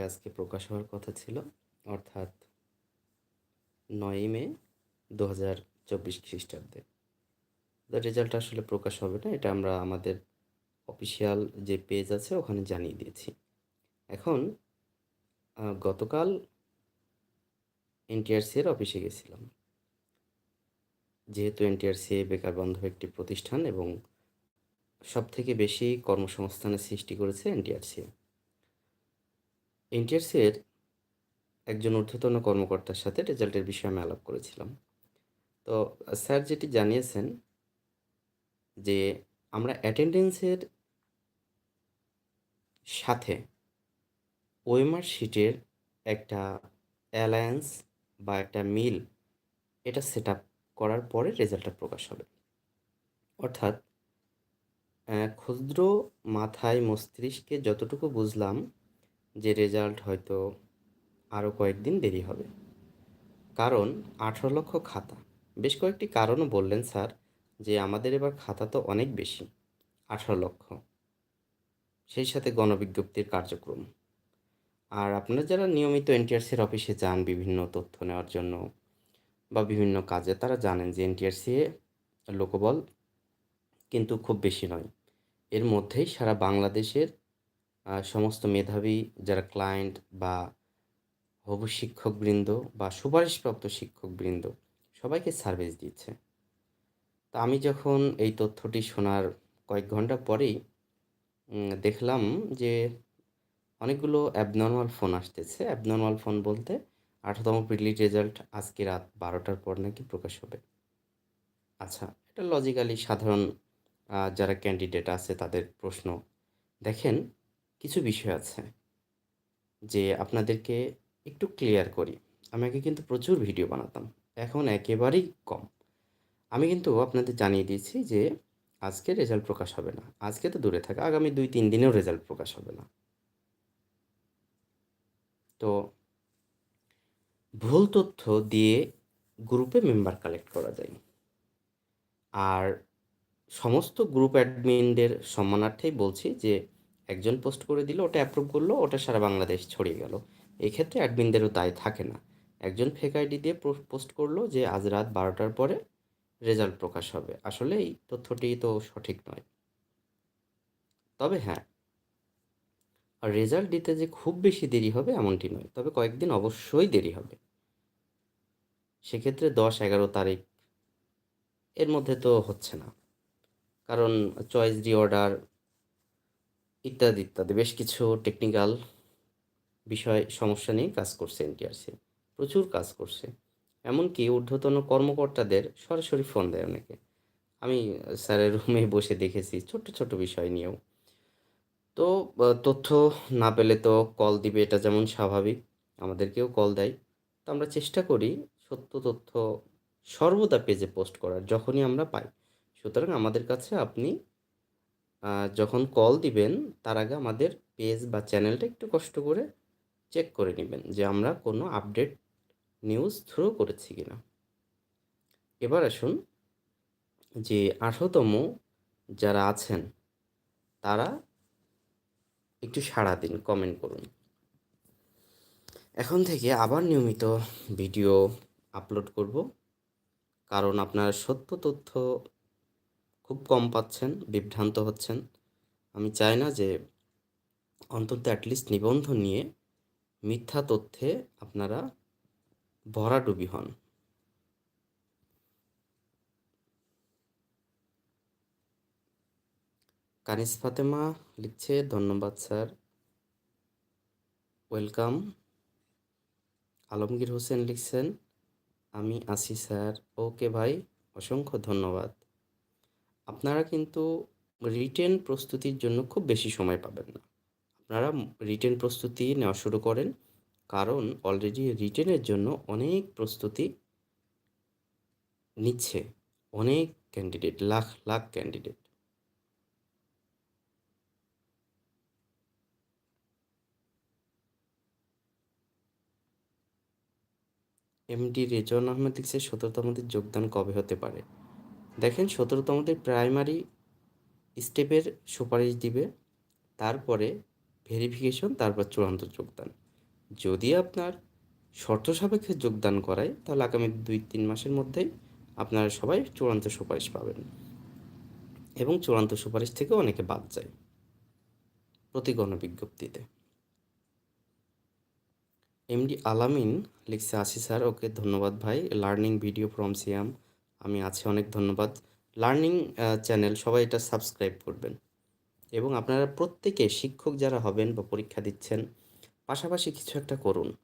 তারিখে আজকে প্রকাশ হওয়ার কথা ছিল, অর্থাৎ নয়ই মে দু হাজার চব্বিশ খ্রিস্টাব্দে। রেজাল্ট আসলে প্রকাশ হবে না, এটা আমরা আমাদের অফিসিয়াল যে পেজ আছে ওখানে জানিয়ে দিয়েছি। এখন গতকাল এনটিআরসি এর অফিসে গেছিলাম। যেহেতু এনটিআরসি বেকার বান্ধব একটি প্রতিষ্ঠান এবং সব থেকে বেশি কর্মসংস্থানের সৃষ্টি করেছে এনটিআরসি এনটিআরসি এর একজন ঊর্ধ্বতন কর্মকর্তার সাথে রেজাল্টের বিষয়ে আমি আলাপ করেছিলাম। তো, স্যার যেটি জানিয়েছেন যে, আমরা অ্যাটেন্ডেন্সের সাথে ওয়েমার শিটের একটা অ্যালায়েন্স বা একটা মিল এটা সেট আপ করার পরে রেজাল্টটা প্রকাশ হবে। অর্থাৎ ক্ষুদ্র মাথায় মস্তিষ্কে যতটুকু বুঝলাম যে রেজাল্ট হয়তো আরও কয়েকদিন দেরি হবে। কারণ আঠারো লক্ষ খাতা। বেশ কয়েকটি কারণও বললেন স্যার যে আমাদের এবার খাতা তো অনেক বেশি, আঠারো লক্ষ। সেই সাথে গণবিজ্ঞপ্তির কার্যক্রম। আর আপনারা যারা নিয়মিত এনটিআরসির অফিসে যান, বিভিন্ন তথ্য নেওয়ার জন্য বা বিভিন্ন কাজে, তারা জানেন যে এনটিআরসি লোকবল কিন্তু খুব বেশি নয়। এর মধ্যেই সারা বাংলাদেশের সমস্ত মেধাবী যারা ক্লায়েন্ট বা হবু শিক্ষকবৃন্দ বা সুপারিশপ্রাপ্ত শিক্ষকবৃন্দ সবাইকে সার্ভিস দিচ্ছে। তা আমি যখন এই তথ্যটি শোনার কয়েক ঘণ্টা পরেই দেখলাম যে অনেকগুলো অ্যাবনর্মাল ফোন আসতেছে। অ্যাবনর্মাল ফোন বলতে আঠারোতম প্রিলি রেজাল্ট আজকে রাত বারোটার পর নাকি প্রকাশ হবে। আচ্ছা এটা লজিক্যালি সাধারণ যারা ক্যান্ডিডেট আছে তাদের প্রশ্ন। দেখেন কিছু বিষয় আছে যে আপনাদেরকে একটু ক্লিয়ার করি। আমি আগে কিন্তু প্রচুর ভিডিও বানাতাম, এখন একেবারেই কম। আমি কিন্তু আপনাদের জানিয়ে দিয়েছি যে আজকে রেজাল্ট প্রকাশ হবে না। আজকে তো দূরে থাকে, আগামী দুই, তিন দিনেও রেজাল্ট প্রকাশ হবে না। তো ভুল তথ্য দিয়ে গ্রুপে মেম্বার কালেক্ট করা যায়। আর সমস্ত গ্রুপ অ্যাডমিনদের সম্মানার্থেই বলছি যে একজন পোস্ট করে দিল, ওটা অ্যাপ্রুভ করল, ওটা সারা বাংলাদেশ ছড়িয়ে গেল। এক্ষেত্রে অ্যাডমিনদেরও দায় থাকে না। একজন ফেক আইডি দিয়ে পোস্ট করল যে আজ রাত বারোটার পরে রেজাল্ট প্রকাশ হবে। আসলে এই তথ্যটি তো সঠিক নয়। তবে হ্যাঁ আর রেজাল্ট দিতে যে খুব বেশি দেরি হবে এমনটি নয়, তবে কয়েকদিন অবশ্যই দেরি হবে। সেক্ষেত্রে দশ, এগারো তারিখ এর মধ্যে তো হচ্ছে না। কারণ চয়েস রিঅর্ডার ইত্যাদি ইত্যাদি। বেশ কিছু টেকনিক্যাল বিষয়, সমস্যা নিয়ে কাজ করছে এনটিআরসি প্রচুর কাজ করছে। এমনকি ঊর্ধ্বতন কর্মকর্তাদের সরাসরি ফোন দেয় অনেকে। আমি স্যারের রুমে বসে দেখেছি ছোট ছোট বিষয় নিয়েও। তো তথ্য না পেলে তো কল দিবে, এটা যেমন স্বাভাবিক, আমাদেরকেও কল দেয়। তো আমরা চেষ্টা করি সত্য তথ্য সর্বদা পেজে পোস্ট করার, যখনই আমরা পাই। সুতরাং আমাদের কাছে আপনি যখন কল দিবেন, তার আগে আমাদের পেজ বা চ্যানেলটা একটু কষ্ট করে চেক করে নেবেন যে আমরা কোনো আপডেট নিউজ থ্রো করেছি কিনা। এবার আসুন যে আঠারোতম যারা আছেন, তারা একটু সাড়া দিন কমেন্ট করুন। এখন থেকে আবার নিয়মিত ভিডিও আপলোড করব, কারণ আপনার সত্য তথ্য খুব কম পাচ্ছেন, বিভ্রান্ত হচ্ছেন। আমি চাই না যে অন্তত অ্যাটলিস্ট নিবন্ধন নিয়ে মিথ্যা তথ্যে আপনারা ভরাডুবি হন। কানিস ফাতেমা লিখছে, ধন্যবাদ স্যার। ওয়েলকাম। আলমগীর হোসেন লিখছেন, আমি আছি স্যার। ওকে ভাই, অসংখ্য ধন্যবাদ। আপনারা কিন্তু রিটেন প্রস্তুতির জন্য খুব বেশি সময় পাবেন না। আপনারা রিটেন প্রস্তুতি নেওয়া শুরু করেন, কারণ অলরেডি রিটেনের জন্য অনেক প্রস্তুতি নিচ্ছে, অনেক candidate lakh lakh candidate MD Rezon Ahmed লিখছে সতেরোতমদের যোগদান কবে হতে পারে? দেখেন সতেরোতমদের প্রাইমারি স্টেপের সুপারিশ দিবে, তারপরে ভেরিফিকেশন তারপর চূড়ান্ত যোগদান। যদি আপনার শর্ত সাপেক্ষে যোগদান করায়, তাহলে আগামী দুই তিন মাসের মধ্যেই আপনারা সবাই চূড়ান্ত সুপারিশ পাবেন। এবং চূড়ান্ত সুপারিশ থেকে অনেকে বাদ যায় প্রতি গণবিজ্ঞপ্তিতে। এমডি আলামিন লিখছে আসি স্যার, ওকে ধন্যবাদ ভাই। লার্নিং ভিডিও ফ্রম সিয়াম আমি আছি, অনেক ধন্যবাদ। লার্নিং চ্যানেল, সবাই এটা সাবস্ক্রাইব করবেন। এবং আপনারা প্রত্যেকে শিক্ষক যারা হবেন বা পরীক্ষা দিচ্ছেন, পাশাপাশি কিছু একটা করুন।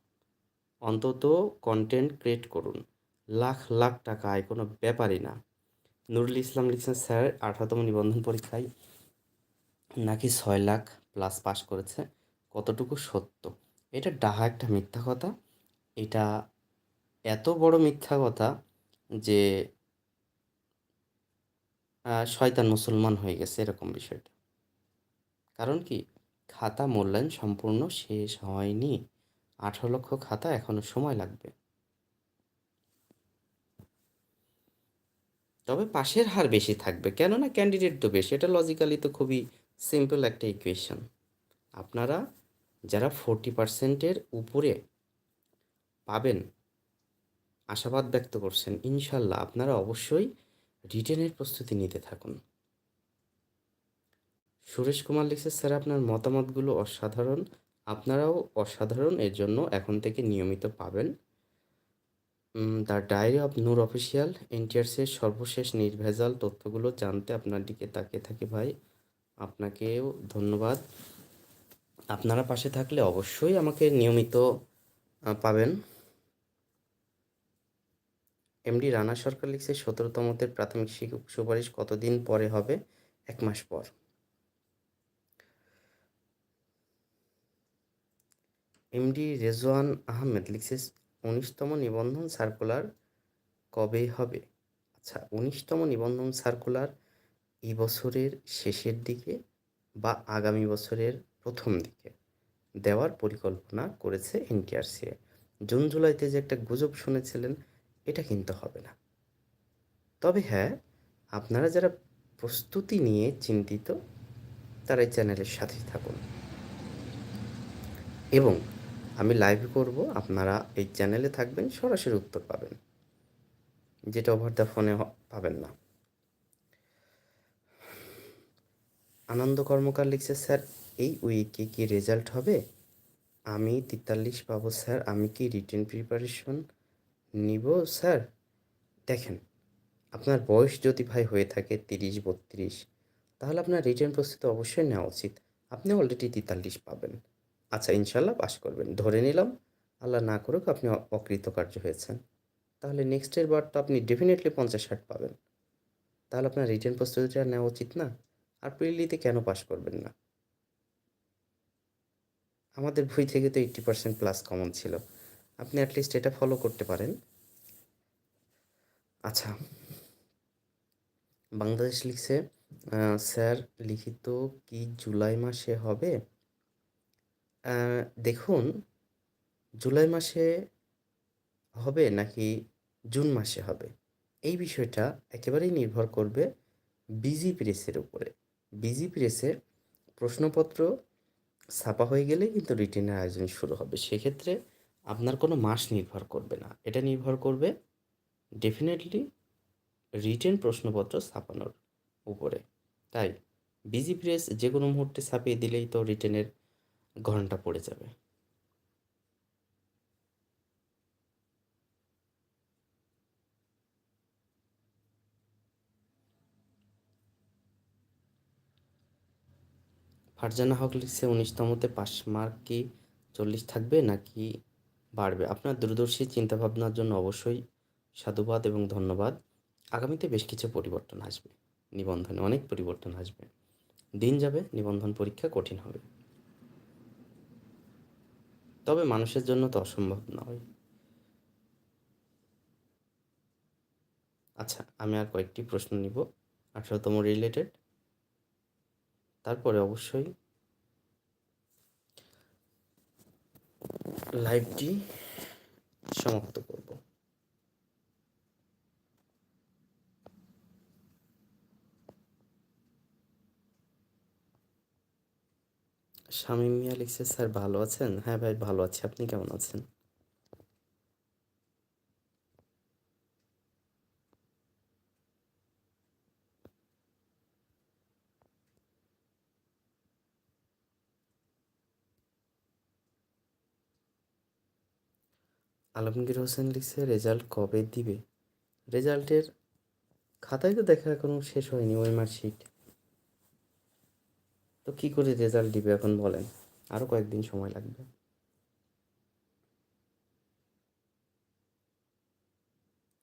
অন্তত কন্টেন্ট ক্রিয়েট করুন। লাখ লাখ টাকা আয় কোনো ব্যাপারই না। নুরুল ইসলাম লিখছেন, স্যার, আঠারোতম নিবন্ধন পরীক্ষায় নাকি ছয় লাখ প্লাস পাস করেছে। কতটুকু সত্য? এটা ডাহা একটা মিথ্যা কথা। এটা এত বড় মিথ্যা কথা যে শয়তান মুসলমান হয়ে গেছে এরকম বিষয়টা। কারণ কি? খাতা মূল্যায়ন সম্পূর্ণ শেষ হয়নি। আঠারো লক্ষ খাতা এখনও সময় লাগবে। তবে পাশের হার বেশি থাকবে। কেননা ক্যান্ডিডেট তো বেশি। এটা লজিক্যালি তো খুবই সিম্পল একটা ইকুয়েশন আপনারা যারা ফোরটি পার্সেন্টের উপরে পাবেন, আশাবাদ ব্যক্ত করছেন, ইনশাল্লাহ আপনারা অবশ্যই রিটেনের প্রস্তুতি নিতে থাকুন। সুরেশ কুমার লিখছে, স্যার, আপনার মতামতগুলো অসাধারণ। আপনারাও অসাধারণ, এর জন্য এখন থেকে নিয়মিত পাবেন। The diary of Noor official এনটিআরসির সর্বশেষ নির্ভেজাল তথ্যগুলো জানতে আপনার দিকে তাকিয়ে থাকি ভাই। আপনাকেও ধন্যবাদ। আপনারা পাশে থাকলে অবশ্যই আমাকে নিয়মিত পাবেন। এমডি রানা সরকার লিখছে সতেরোতমতের প্রাথমিক সুপারিশ কতদিন পরে হবে? এক মাস পর। এমডি রেজওয়ান আহমেদ লিখছে, উনিশতম নিবন্ধন সার্কুলার কবে হবে? আচ্ছা উনিশতম নিবন্ধন সার্কুলার এই বছরের শেষের দিকে বা আগামী বছরের প্রথম দিকে দেওয়ার পরিকল্পনা করেছে এনটিআরসিএ জুন, জুলাইতে যে একটা গুজব শুনেছিলেন এটা কিন্তু হবে না। তবে হ্যাঁ আপনারা যারা প্রস্তুতি নিয়ে চিন্তিত, তারা এই চ্যানেলের সাথেই থাকুন। এবং আমি লাইভ করব, আপনারা এই চ্যানেলে থাকবেন, সরাসরি উত্তর পাবেন। যেটা ওভার দ্য ফোনে পাবেন না। আনন্দ কর্মকার লিখছে, স্যার, এই উইকে কি রেজাল্ট হবে? আমি তেতাল্লিশ পাবো, স্যার। আমি কি রিটেন প্রিপারেশন নিব, স্যার। দেখেন, আপনার বয়স যদি ভাই হয়ে থাকে তিরিশ, বত্রিশ, তাহলে আপনার রিটার্ন প্রস্তুতি অবশ্যই নেওয়া উচিত। আপনি অলরেডি তেতাল্লিশ পাবেন। আচ্ছা ইনশাল্লাহ পাস করবেন। ধরে নিলাম, আল্লাহ না করুক আপনি অকৃতকার্য হয়েছেন। তাহলে নেক্সটের বার তো আপনি ডেফিনেটলি পঞ্চাশ, ষাট পাবেন। তাহলে আপনার রিটার্ন প্রস্তুতিটা নেওয়া উচিত না। আর প্রিলিতে কেন পাস করবেন না? আমাদের বই থেকে তো এইট্টি পার্সেন্ট প্লাস কমন ছিল। আপনি অ্যাটলিস্ট এটা ফলো করতে পারেন। আচ্ছা। বাংলাদেশ লিখছে স্যার, লিখিত কি জুলাই মাসে হবে? দেখুন, জুলাই মাসে হবে নাকি জুন মাসে হবে? এই বিষয়টা একেবারেই নির্ভর করবে বিজি প্রেসের উপরে। বিজি প্রেসে প্রশ্নপত্র ছাপা হয়ে গেলে কিন্তু রিটেনের আয়োজন শুরু হবে। সেক্ষেত্রে আপনার কোনো মাস নির্ভর করবে না। এটা নির্ভর করবে ডেফিনেটলি রিটেন প্রশ্নপত্র ছাপানোর উপরে। তাই বিজি প্রেস যে কোনো মুহূর্তে ছাপিয়ে দিলেই তো রিটেনের ঘণ্টা পড়ে যাবে। ফারজানা হক লিখছে উনিশতমতে পাস মার্ক কি চল্লিশ থাকবে নাকি বাড়বে। আপনার দূরদর্শী চিন্তাভাবনার জন্য অবশ্যই সাধুবাদ এবং ধন্যবাদ। আগামীতে বেশ কিছু পরিবর্তন আসবে। নিবন্ধনে অনেক পরিবর্তন আসবে। দিন যাবে, নিবন্ধন পরীক্ষা কঠিন হবে। তবে মানুষের জন্য তো অসম্ভব নয়। আচ্ছা আমি আর কয়েকটি প্রশ্ন নিব। আঠারোতম রিলেটেড তারপরে অবশ্যই লাইভটি সমাপ্ত করব। শামীম মিয়া লিখছে, স্যার, ভালো আছেন? হ্যাঁ ভাই, ভালো আছি। আপনি কেমন আছেন? আলমগীর হোসেন লিখছে, রেজাল্ট কবে দিবে? রেজাল্টের খাতায় তো দেখা এখনও শেষ হয়নি ওই মার্কশিট। তো কী করে রেজাল্ট দিবে এখন বলেন? আরও কয়েকদিন সময় লাগবে।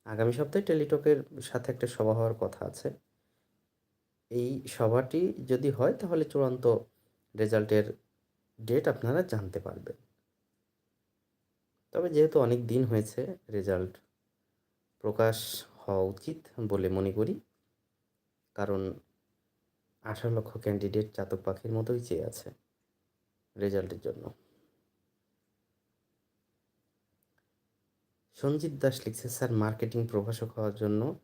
আগামী সপ্তাহে টেলিটকের সাথে একটা সভা হওয়ার কথা আছে। এই সভাটি যদি হয় তাহলে চূড়ান্ত রেজাল্টের ডেট আপনারা জানতে পারবেন। তবে যেহেতু অনেক দিন হয়েছে রেজাল্ট প্রকাশ হওয়া উচিত বলে মনে করি। কারণ আঠারো লক্ষ ক্যান্ডিডেট চাতক পাখির মতোই চেয়ে আছে রেজাল্টের জন্য। সঞ্জিত দাস লিখছে, স্যার মার্কেটিং প্রভাষক হওয়ার জন্য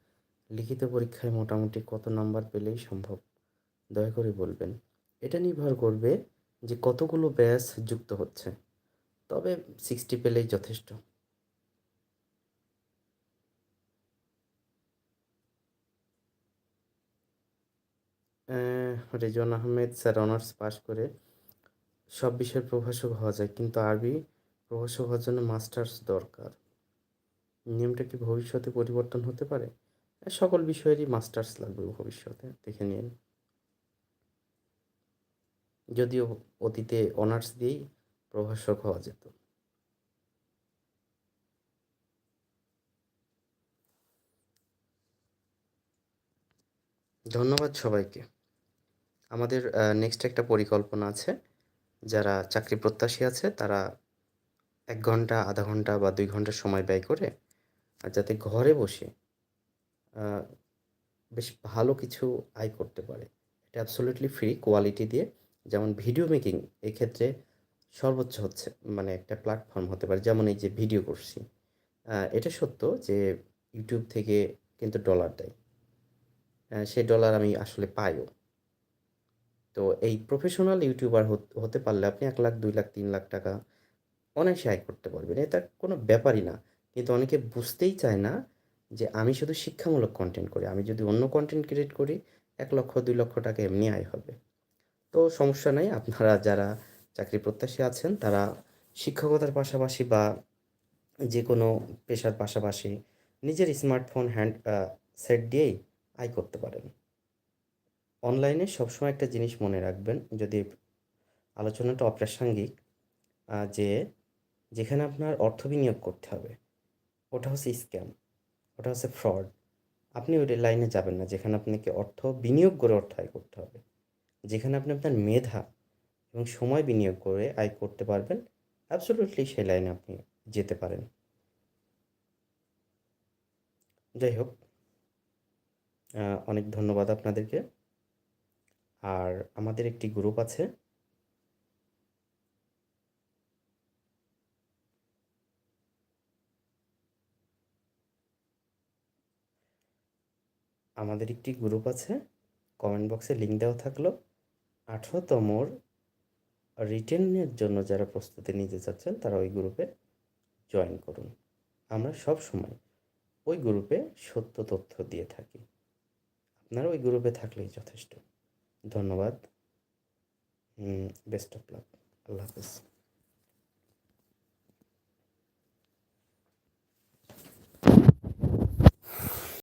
লিখিত পরীক্ষায় মোটামুটি কত নাম্বার পেলেই সম্ভব? দয়া করে বলবেন। এটা নির্ভর করবে যে কতগুলো ব্যাস যুক্ত হচ্ছে। তবে সিক্সটি পেলেই যথেষ্ট। Rezon Ahmed sir honours pass করে সব বিষয়ের প্রভাষক হওয়া যায়, কিন্তু আরবি প্রভাষক হওয়ার জন্য মাস্টার্স দরকার। নিয়মটা কি ভবিষ্যতে পরিবর্তন হতে পারে? সকল বিষয়েরই মাস্টার্স লাগবে ভবিষ্যতে, দেখে নিন। যদিও অতীতে অনার্স দিয়েই প্রভাষক হওয়া যেত। ধন্যবাদ সবাইকে। আমাদের নেক্সট একটা পরিকল্পনা আছে। যারা চাকরি প্রত্যাশী আছে, তারা এক ঘণ্টা, আধা ঘণ্টা বা দুই ঘণ্টা সময় ব্যয় করে, আর যাতে ঘরে বসে বেশ ভালো কিছু আয় করতে পারে। এটা অ্যাবসোলিউটলি ফ্রি কোয়ালিটি দিয়ে। যেমন ভিডিও মেকিং এক্ষেত্রে সর্বোচ্চ হচ্ছে মানে একটা প্ল্যাটফর্ম হতে পারে, যেমন এই যে ভিডিও করছি। এটা সত্য যে ইউটিউব থেকে কিন্তু ডলার দেয়। সেই ডলার আমি আসলে পাইও। তো এই প্রফেশনাল ইউটিউবার হতে পারলে আপনি এক লাখ, দুই লাখ, তিন লাখ টাকা অনায়াসে আয় করতে পারবেন। এটা কোনো ব্যাপারই না। কিন্তু অনেকে বুঝতেই চায় না যে আমি শুধু শিক্ষামূলক কন্টেন্ট করি। আমি যদি অন্য কন্টেন্ট ক্রিয়েট করি, এক লক্ষ, দুই লক্ষ টাকা এমনি আয় হবে। তো সমস্যা নাই, আপনারা যারা চাকরি প্রত্যাশী আছেন, তারা শিক্ষকতার পাশাপাশি বা যে কোনো পেশার পাশাপাশি নিজের স্মার্টফোন হ্যান্ড সেট দিয়েই আয় করতে পারেন। অনলাইনে সবসময় একটা জিনিস মনে রাখবেন, যদি আলোচনাটা অপ্রাসঙ্গিক যে যেখানে আপনার অর্থ বিনিয়োগ করতে হবে, ওটা হচ্ছে স্ক্যাম, ওটা হচ্ছে ফ্রড। আপনি ওই লাইনে যাবেন না, যেখানে আপনাকে অর্থ বিনিয়োগ করে অর্থ আয় করতে হবে। যেখানে আপনি আপনার মেধা এবং সময় বিনিয়োগ করে আয় করতে পারবেন অ্যাবসোলুটলি সেই লাইনে আপনি যেতে পারেন। যাই হোক অনেক ধন্যবাদ আপনাদেরকে। আর আমাদের একটি গ্রুপ আছে। আমাদের একটি গ্রুপ আছে। কমেন্ট বক্সে লিঙ্ক দেওয়া থাকল। আঠেরোতমর রিটেনের জন্য যারা প্রস্তুতি নিতে চাচ্ছেন, তারা ওই গ্রুপে জয়েন করুন। আমরা সব সময় ওই গ্রুপে সত্য তথ্য দিয়ে থাকি। আপনারা ওই গ্রুপে থাকলেই যথেষ্ট। ধন্যবাদ। বেস্ট অফ লাক আল্লাহ হাফেজ।